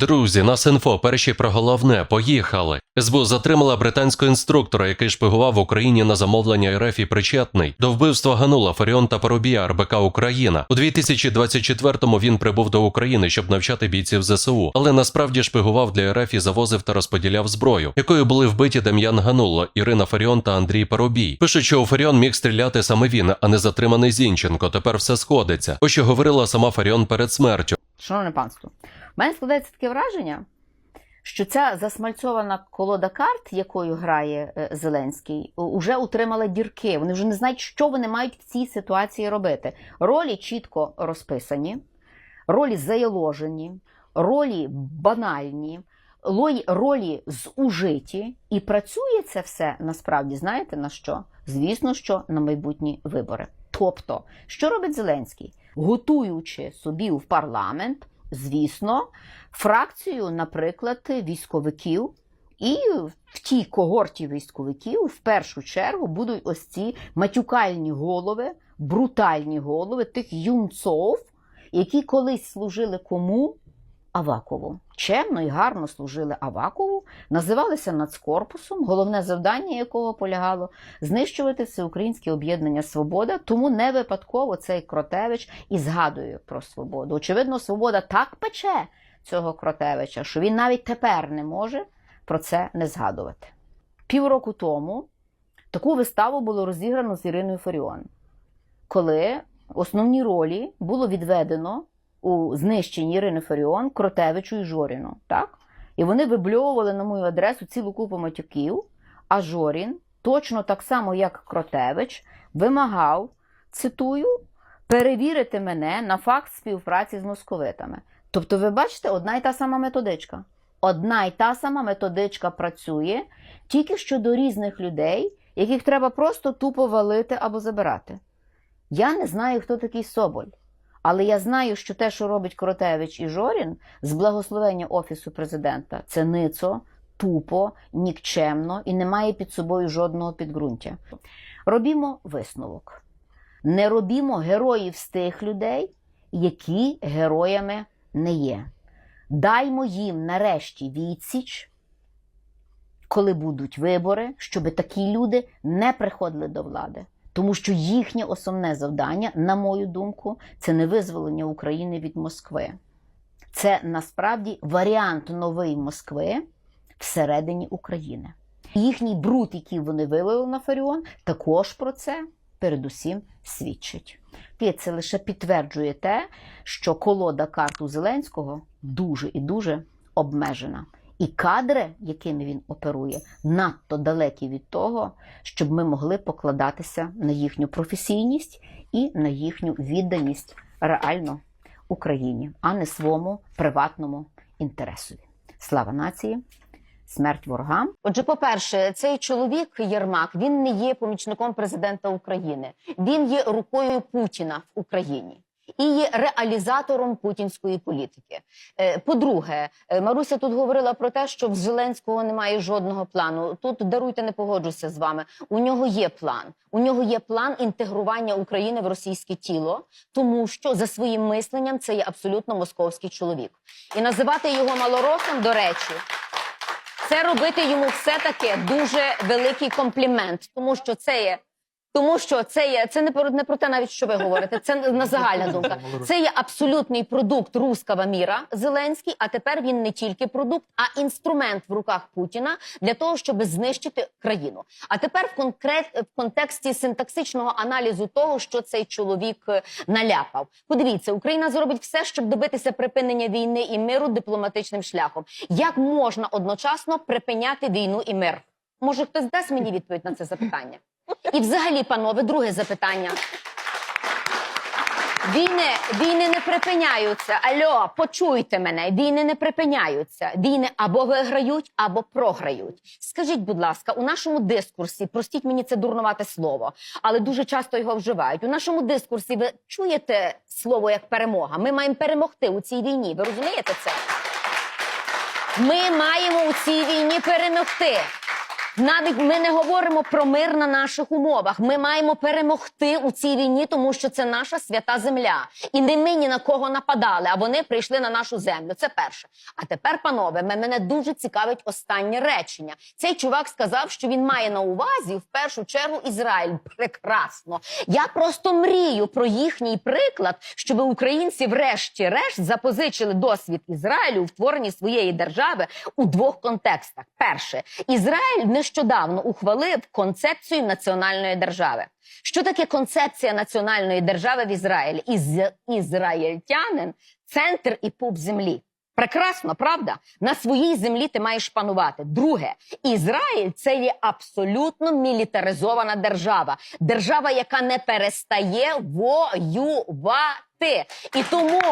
Друзі, нас інфо, перші про головне, поїхали. СБУ затримала британського інструктора, який шпигував в Україні на замовлення РФ і причетний до вбивства Ганула, Фаріон та Парубія РБК Україна. У 2024-му він прибув до України, щоб навчати бійців ЗСУ, але насправді шпигував для РФ і завозив та розподіляв зброю, якою були вбиті Дем'ян Гануло, Ірина Фаріон та Андрій Парубій. Пишуть, що у Фаріон міг стріляти саме він, а не затриманий Зінченко. Тепер все сходиться. Ось що говорила сама Фаріон перед смертю. Шановне панство, мене складається таке враження, що ця засмальцьована колода карт, якою грає е, Зеленський, уже утримала дірки. Вони вже не знають, що вони мають в цій ситуації робити. Ролі чітко розписані, ролі заяложені, ролі банальні, ролі зужиті. І працює це все насправді, знаєте на що? Звісно, що на майбутні вибори. Тобто, що робить Зеленський? Готуючи собі в парламент, звісно, фракцію, наприклад, військовиків. І в тій когорті військовиків в першу чергу будуть ось ці матюкальні голови, брутальні голови тих юнцов, які колись служили кому? Авакову. Чемно і гарно служили Авакову, називалися нацкорпусом, головне завдання якого полягало знищувати всеукраїнське об'єднання Свобода. Тому не випадково цей Кротевич і згадує про свободу. Очевидно, свобода так пече цього Кротевича, що він навіть тепер не може про це не згадувати. Півроку тому таку виставу було розіграно з Іриною Фаріон, коли основні ролі було відведено у знищенні Ірини Фаріон, Кротевичу і Жоріну. Так? І вони вибльовували на мою адресу цілу купу матюків, а Жорін, точно так само, як Кротевич, вимагав, цитую, перевірити мене на факт співпраці з московитами. Тобто, ви бачите, одна й та сама методичка. Одна й та сама методичка працює тільки щодо різних людей, яких треба просто тупо валити або забирати. Я не знаю, хто такий Соболь. Але я знаю, що те, що робить Кротевич і Жорін з благословення Офісу президента, це ницо, тупо, нікчемно і не має під собою жодного підґрунтя. Робімо висновок. Не робімо героїв з тих людей, які героями не є. Даймо їм нарешті відсіч, коли будуть вибори, щоб такі люди не приходили до влади. Тому що їхнє основне завдання, на мою думку, це не визволення України від Москви. Це насправді варіант нової Москви всередині України. Їхній бруд, який вони вилили на Фаріон, також про це передусім свідчить. Це лише підтверджує те, що колода карт у Зеленського дуже і дуже обмежена. І кадри, якими він оперує, надто далекі від того, щоб ми могли покладатися на їхню професійність і на їхню відданість реально Україні, а не своєму приватному інтересові. Слава нації! Смерть ворогам. Отже, по-перше, цей чоловік Єрмак він не є помічником президента України. Він є рукою Путіна в Україні і є реалізатором путінської політики. Е, По-друге, е, Маруся тут говорила про те, що в Зеленського немає жодного плану. Тут даруйте, не погоджуся з вами. У нього є план. У нього є план інтегрування України в російське тіло, тому що за своїм мисленням це є абсолютно московський чоловік. І називати його малоросом, до речі. Це робити йому все таки дуже великий комплімент, тому що це є. Тому що це є це не про не про те, навіть що ви говорите. Це на загальна думка. Це є абсолютний продукт руского міра Зеленський. А тепер він не тільки продукт, а інструмент в руках Путіна для того, щоб знищити країну. А тепер в конкрет в контексті синтаксичного аналізу того, що цей чоловік е, наляпав. Подивіться, Україна зробить все, щоб добитися припинення війни і миру дипломатичним шляхом. Як можна одночасно припиняти війну і мир? Може, хтось дасть мені відповідь на це запитання? І взагалі, панове, друге запитання. Війни, війни не припиняються. Альо, почуйте мене. Війни не припиняються. Війни або виграють, або програють. Скажіть, будь ласка, у нашому дискурсі, простіть мені це дурнувате слово, але дуже часто його вживають. У нашому дискурсі ви чуєте слово як перемога? Ми маємо перемогти у цій війні. Ви розумієте це? Ми маємо у цій війні перемогти. Навіть ми не говоримо про мир на наших умовах. Ми маємо перемогти у цій війні, тому що це наша свята земля. І не ми ні на кого нападали, а вони прийшли на нашу землю. Це перше. А тепер, панове, мене дуже цікавить останнє речення. Цей чувак сказав, що він має на увазі в першу чергу Ізраїль. Прекрасно. Я просто мрію про їхній приклад, щоб українці, врешті-решт, запозичили досвід Ізраїлю у створенні своєї держави у двох контекстах. Перше, Ізраїль нещодавно ухвалив концепцію національної держави. Що таке концепція національної держави в Ізраїлі? Із ізраїльтянин центр і пуп землі. Прекрасно, правда? На своїй землі ти маєш панувати. Друге, Ізраїль це є абсолютно мілітаризована держава, держава, яка не перестає воювати. І тому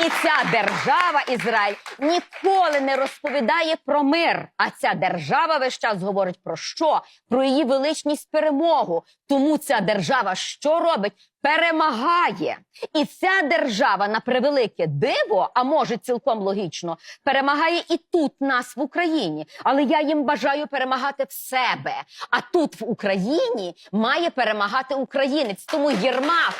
і ця держава Ізраїль ніколи не розповідає про мир. А ця держава весь час говорить про що? Про її величність перемогу. Тому ця держава що робить? Перемагає. І ця держава на превелике диво, а може цілком логічно, перемагає і тут нас в Україні. Але я їм бажаю перемагати в себе. А тут в Україні має перемагати українець. Тому Єрмак,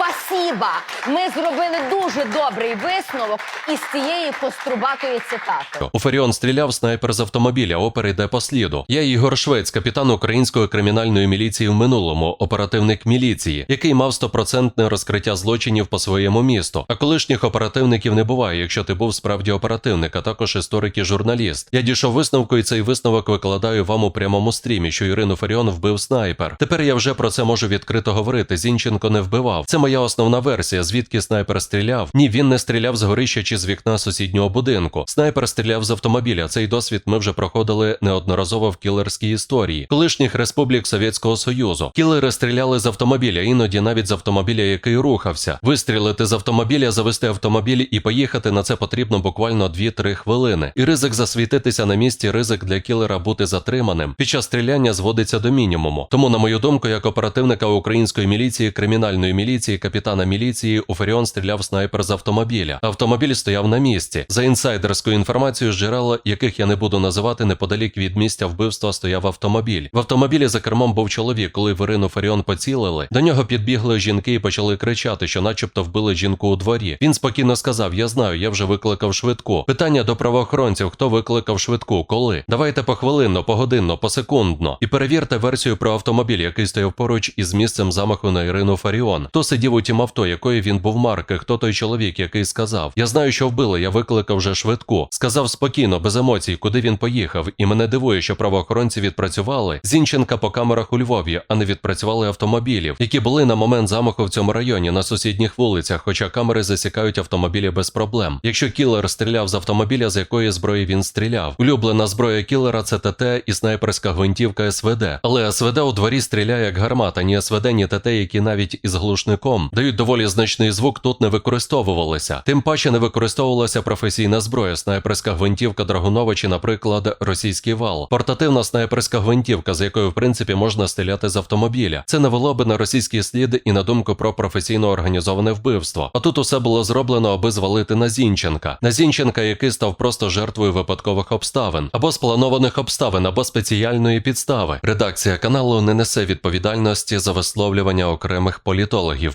спасіба! Ми зробили дуже добрий висновок із цієї кострубатої цитати. Феріон стріляв снайпер з автомобіля, опер йде по сліду. Я Ігор Швець, капітан української кримінальної міліції в минулому, оперативник міліції, який мав стопроцентне розкриття злочинів по своєму місту. А колишніх оперативників не буває, якщо ти був справді оперативник, а також історик і журналіст. Я дійшов висновку, і цей висновок викладаю вам у прямому стрімі, що Ірину Феріон вбив снайпер. Тепер я вже про це можу відкрито говорити. Зінченко не вбивав. Це моя основна версія. Звідки снайпер стріляв? Ні, він не стріляв з горища чи з вікна сусіднього будинку. Снайпер стріляв з автомобіля. Цей досвід ми вже проходили неодноразово в кілерській історії колишніх республік Совєтського Союзу. Кілери стріляли з автомобіля, іноді навіть з автомобіля, який рухався. Вистрілити з автомобіля, завести автомобіль і поїхати на це потрібно буквально 2-3 хвилини. І ризик засвітитися на місці, ризик для кілера бути затриманим під час стріляння зводиться до мінімуму. Тому, на мою думку, як оперативника української міліції, кримінальної міліції, капітана міліції, у Феріон стріляв снайпер з автомобіля. Автомобіль стояв на місці. За інсайдерською інформацією джерела, яких я не буду називати, неподалік від місця вбивства стояв автомобіль. В автомобілі за кермом був чоловік. Коли в Ірину Феріон поцілили, до нього підбігли жінки і почали кричати, що, начебто, вбили жінку у дворі. Він спокійно сказав: Я знаю, я вже викликав швидку. Питання до правоохоронців: хто викликав швидку, коли? Давайте похвилинно, погодинно, посекундно. І перевірте версію про автомобіль, який стояв поруч із місцем замаху на Ірину Фаріон. Хто сидів у тім авто, якої він був марки? Хто той чоловік, який сказав: Я знаю, що вбили, я викликав вже швидку. Сказав спокійно, без емоцій, куди він поїхав. І мене дивує, що правоохоронці відпрацювали Зінченка по камерах у Львові, а не відпрацювали автомобілів, які були на момент замаху в цьому районі на сусідніх вулицях, хоча камери засікають автомобілі без проблем. Якщо кілер стріляв з автомобіля, з якої зброї він стріляв. Улюблена зброя кілера це ТТ і снайперська гвинтівка СВД. Але СВД у дворі стріляє як гармата, ні СВД, ні ТТ, які навіть із глушником дають доволі значний звук, тут не використовувалися. Тим паче не використовувалася професійна зброя, снайперська гвинтівка Драгунова чи, наприклад, російський вал. Портативна снайперська гвинтівка, з якою в принципі можна стріляти з автомобіля. Це навело би на російський слід і на думку про професійно організоване вбивство. А тут усе було зроблено, аби звалити на Зінченка. На Зінченка, який став просто жертвою випадкових обставин, або спланованих обставин, або спеціальної підстави. Редакція каналу не несе відповідальності за висловлювання окремих політологів,